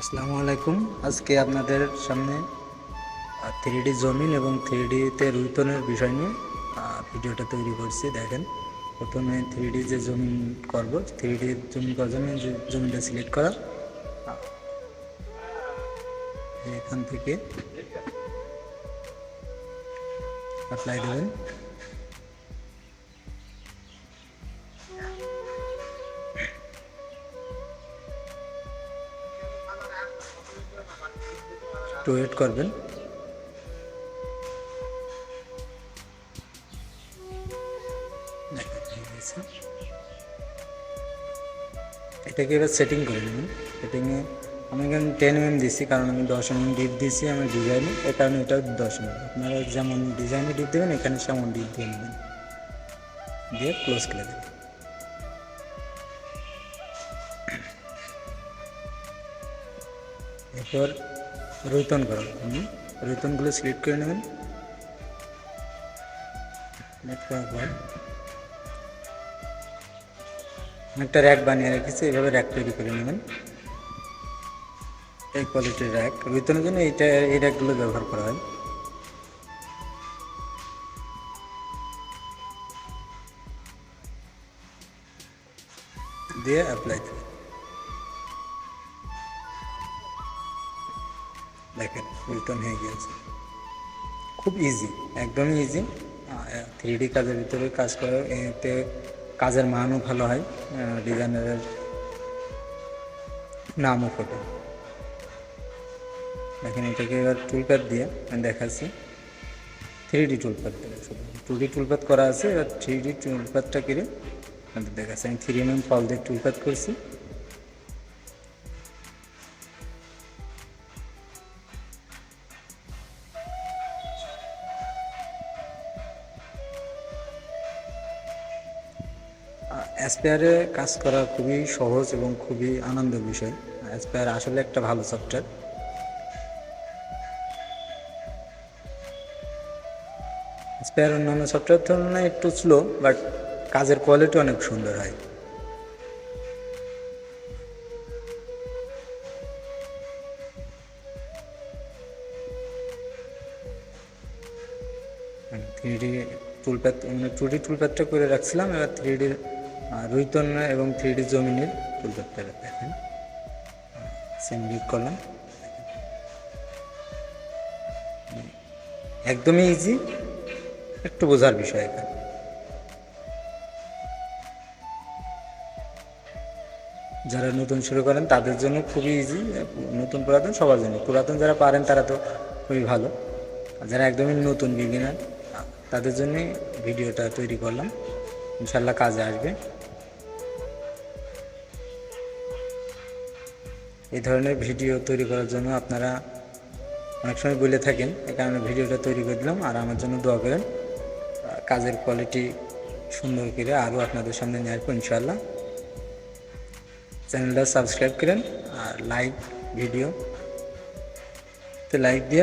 আসসালামু আলাইকুম। আজকে আপনাদের সামনে থ্রি ডি জমিন এবং থ্রি ডিতে রুইতনের বিষয় নিয়ে ভিডিওটা তৈরি করছি। দেখেন, প্রথমে থ্রি ডি যে জমিন করব থ্রি ডি জমিন করার জন্য জমিটা সিলেক্ট করা এখান থেকে অ্যাপ্লাই দেবেন। একটু ওয়েট করবেন। এটাকে এবার সেটিং করে নেবেন সেটিংয়ে আমি এখানে টেন এম দিচ্ছি কারণ আমি দশ এম ডিপ দিচ্ছি আমার ডিজাইনে এ কারণে এটা দশ এম আপনারা যেমন ডিজাইনে ডিপ দেবেন, এখানে সেমন ডিপ দিয়ে নেবেন। দিয়ে ক্লোজ করে দেবেন। এরপর রৈতন জন্য রৈতনগুলো সিলেক্ট করে নেবেন। একটা র্যাক বানিয়ে রেখেছি, এভাবে র্যাক তৈরি করে নেবেন। এই কোয়ালিটির র্যাক রৈতনের জন্য এইটা, এই র্যাকগুলো ব্যবহার করা হয়। দিয়ে অ্যাপ্লাই দেখেন হয়ে গিয়েছে। খুব ইজি একদমই ইজি থ্রি ডি কাজের ভিতরে কাজ করে, এতে কাজের মানও ভালো হয় ডিজাইনারের নামও ফোটে। দেখেন, এটাকে এবার টুলপ্যাড দিয়ে আমি দেখাচ্ছি। থ্রি ডি টুলপ্যাড দিয়ে শুধু। টু ডি টুলপ্যাড করা আছে, এবার থ্রি ডি টুলপ্যাডটা কিনে দেখাচ্ছি। আমি থ্রি এম এম ফল দিয়ে টুলপ্যাড করছি। অ্যাসপেয়ারে কাজ করা খুবই সহজ এবং খুবই আনন্দের বিষয়। অ্যাসপেয়ার আসলে একটা ভালো সফটওয়্যার অ্যাসপেয়ার অন্যান্য সফটওয়্যার তুলনায় একটু স্লো বাট কাজের কোয়ালিটি অনেক সুন্দর হয়। থ্রি ডি টুলপ্যাড মানে টু ডি টুলপ্যাডটা করে রাখছিলাম, এবার থ্রি ডির রুইতন এবং থ্রি ডি জমিনের টুলপ্যাডটা দেখেন। সেম ক্লিক করলাম একদমই ইজি একটু বোঝার বিষয় এখানে। যারা নতুন শুরু করেন, তাদের জন্য খুবই ইজি নতুন পুরাতন সবার জন্য। পুরাতন যারা পারেন, তারা তো খুবই ভালো। যারা একদমই নতুন বিগিনার তাদের জন্যই ভিডিওটা তৈরি করলাম। ইনশাল্লাহ কাজে আসবে। এই ধরনের ভিডিও তৈরি করার জন্য আপনারা অনেক সময় বলে থাকেন এই কারণে ভিডিওটা তৈরি করে দিলাম। আর আমার জন্য দোয়া করেন কাজের কোয়ালিটি সুন্দর করে আরও আপনাদের সামনে নিয়ে আসব ইনশাল্লাহ চ্যানেলটা সাবস্ক্রাইব করেন আর লাইক ভিডিও তো লাইক দিয়ে